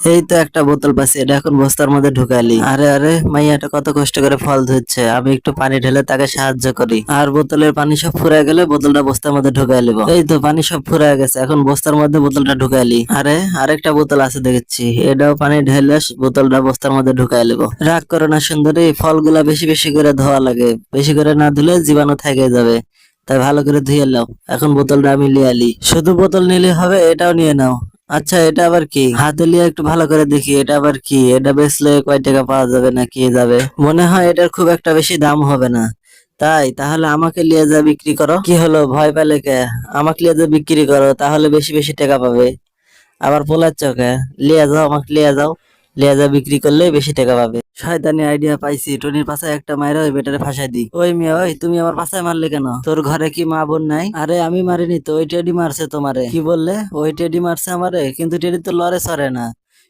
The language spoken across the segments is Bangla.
এই তো একটা বোতল পাচ্ছি, এটা এখন বস্তার মধ্যে ঢুকালি আরে আরে মাইয়াটা কত কষ্ট করে ফল ধুচ্ছে। আমি একটু পানি ঢেলে তাকে সাহায্য করি। আর বোতলের পানি সব ফুরায় গেলে বোতলটা বস্তার মধ্যে ঢুকাই লিব। এই তো, পানি সব ফুরায় গেছে, এখন বস্তার মধ্যে বোতলটা ঢুকাইলি আরে, আরেকটা বোতল আছে দেখেছি, এটাও পানি ঢেলে বোতলটা বস্তার মধ্যে ঢুকাই লিব। রাগ করো না সুন্দরী ফলগুলা বেশি বেশি করে ধোয়া লাগে। বেশি করে না ধুলে জীবাণু থেকে যাবে। তাই ভালো করে ধুয়ে নাও, এখন বোতলটা আমি লিয়ে আলি শুধু বোতল নিলে হবে, এটাও নিয়ে নাও। আচ্ছা এটা আবার কি? হাতে নিয়ে একটু ভালো করে দেখি, এটা আবার কি? এটা বেচলে কয় টাকা পাওয়া যাবে না কি যাবে? মনে হয় এটার খুব একটা বেশি দাম হবে না। তাই, তাহলে আমাকে লিয়ে যা বিক্রি করো। কি হলো, ভয় পেলে কে? আমাকে লিয়ে যা বিক্রি করো, তাহলে বেশি বেশি টাকা পাবে। আবার পোলাচ্ছ কে? লিয়ে যাও, আমাকে লিয়ে যাও। লিয়ে যা বিক্রি করলে বেশি টাকা পাবে। শয়তানি আইডিয়া পাইছি। টনির পাশে একটা মায়ের ওই বেটারে ফাঁসাই দি ওই মেয়ে, ওই, তুমি আমার পাশে মারলে কেন? তোর ঘরে কি মা বোন নাই? আরে, আমি মারিনি তো, ওই টেডি মারছে তোমারে। কি বললে? ওই টেডি মারছে আমারে, কিন্তু টেডি তো লড়ে সরে না।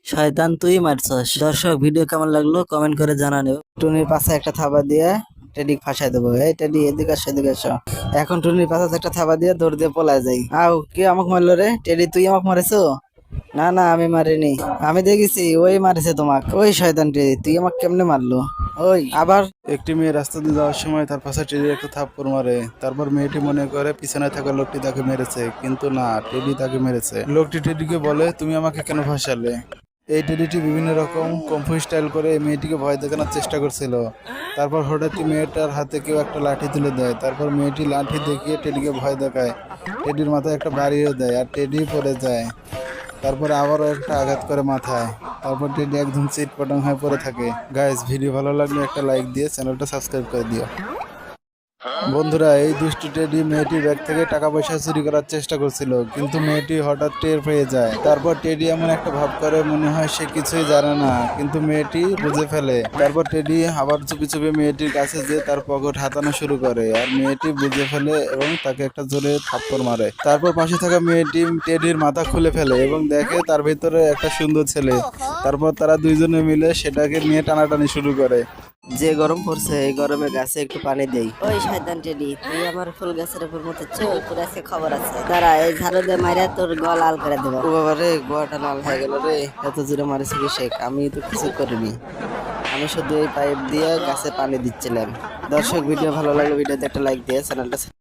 শয়তান, তুই মারছস। দর্শক ভিডিও কেমন লাগল কমেন্ট করে জানানো। টুনির পাশে একটা থাবা দিয়ে টেডি ফাঁসাই দেবো। এই টেডি, এদিকে আসো এদিকে আসো। এখন টুনির পাশে একটা থাবা দিয়ে দৌড় দিয়ে পলায় যাই। আও কে আমাকে মারলো রে? টেডি, তুই আমাকে মারেছো? না না, আমি মারিনি। আমি দেখেছি, ওই মারিছে তোমাকে। ওই শয়তান টেডি তুই আমাকে কেমনে মারলো? ওই, আবার? একটি মেয়ে রাস্তা দিয়ে যাওয়ার সময় তার পাশে টেডি একটা থাপ্পড় মারে। তারপর মেয়েটি মনে করে, পিছনে থাকা লোকটি তাকে মেরেছে, কিন্তু না টেডি তাকে মেরেছে। লোকটি টেডিকে বলে, তুমি আমাকে কেন ফাঁসালে? এই টেডিটি বিভিন্ন রকম কম্ফু স্টাইল করে এই মেয়েটিকে ভয় দেখানোর চেষ্টা করছিল। তারপর হঠাৎই মেয়েটার হাতে কেউ একটা লাঠি তুলে দেয়। তারপর মেয়েটি লাঠি দেখিয়ে টেডিকে ভয় দেখায়। টেডির মাথায় একটা বাড়িও দেয়, আর টেডি পড়ে যায়। তারপর আবারও একটা আঘাত করে মাথায়। তারপর টেডি একদম চিট পটং হয়ে পড়ে থাকে। গাইজ ভিডিও ভালো লাগলে একটা লাইক দিয়ে চ্যানেলটা সাবস্ক্রাইব করে দিও। বন্ধুরা, এই দুষ্টু টেডি মেয়েটির ব্যাগ থেকে টাকা পয়সা চুরি করার চেষ্টা করছিল, কিন্তু মেয়েটি হঠাৎ টের পেয়ে যায়। তারপর টেডি এমন একটা ভাব করে, মনে হয় সে কিছুই জানে না, কিন্তু মেয়েটি বুঝে ফেলে। তারপর টেডি আবার চুপি চুপি মেয়েটির কাছে যেয়ে তার পকেট হাতানো শুরু করে, আর মেয়েটি বুঝে ফেলে এবং তাকে একটা জোরে থাপ্পড় মারে। তারপর পাশে থাকা মেয়েটি টেডির মাথা খুলে ফেলে এবং দেখে তার ভিতরে একটা সুন্দর ছেলে। তারপর তারা দুইজনে মিলে সেটাকে নিয়ে টানাটানি শুরু করে। যে গরম পড়ছে এই গরমে গাছে একটু পানি দেই। ওই শয়তান টেডি তুই আমার ফুল গাছের উপর মতো চুল তোর আজকে খবর আছে। দাঁড়া এই ঝাড়ু দিয়ে মাইরা তোর গল আল করে দেবো। ও বাবা রে গোয়াটা লাল হয়ে গেল রে। এত জোরে মারিস কি শেখ আমি তো কিছু করিনি। আমি শুধু এই পাইপ দিয়ে গাছে পানি দিচ্ছিলাম। দর্শক ভিডিও ভালো লাগলে ভিডিওতে একটা লাইক দিয়ে চ্যানেলটা